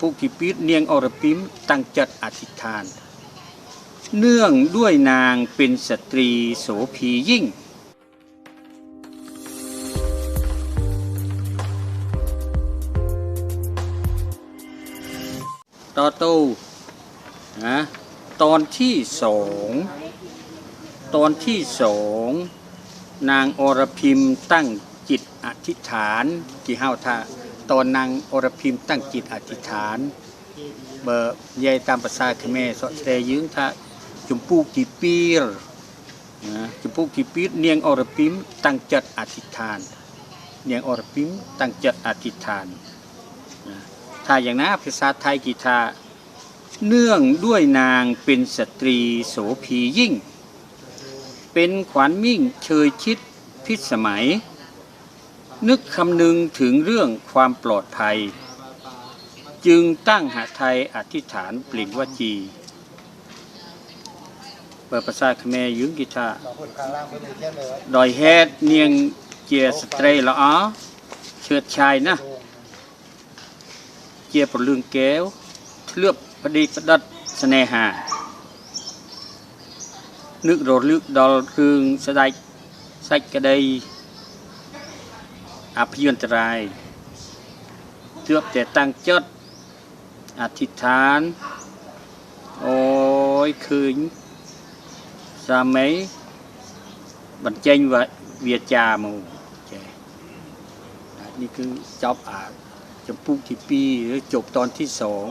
พุกที่ปีดเนียงอรปิมตั้งจัดอธิษฐาน เนื่องด้วยนางเป็นสตรีโสภียิ่งต่อตู้นะตอนที่สองตอนที่สองนางอรพิมตั้งจิตอธิษฐานกี่เฮาท่า ตอนนางอรพิมตั้งจิตอธิษฐาน เบอร์ยายตามภาษาเขมรสอดแสยึงท่าจุมปูกีปีรนะจุมปูกีปีรเนียงอรพิมตั้งจัดอธิษฐาน เนียงอรพิมตั้งจัดอธิษฐาน ถ้าอย่างนั้นภาษาไทยกีทาเนื่องด้วยนางเป็นสตรีโสภียิ่ง เป็นขวัญมิ่งเชยชิดพิสมัย นึกคำนึงถึงเรื่องความปลอดภัย จึงตั้งหาไทยอธิษฐานปลิ่งวจีเปิดภาษาเขมรยึงกีทาดอยแฮดเนียงเจียสเตรละอ๋อเชิดชายนะ เจียปลืองแก้วเลือบประดิประดัดเสนหา นึกโรดลึกดอลคืองสดายใส่กระได อภิยนตรายเทือบแต่ตั้งจดอธิษฐาน โอ้ยคืนสามัยบรรเจงว่าเวียจามูนี่คือจบอ่านจบปุกที่ปีหรือจบตอนที่สอง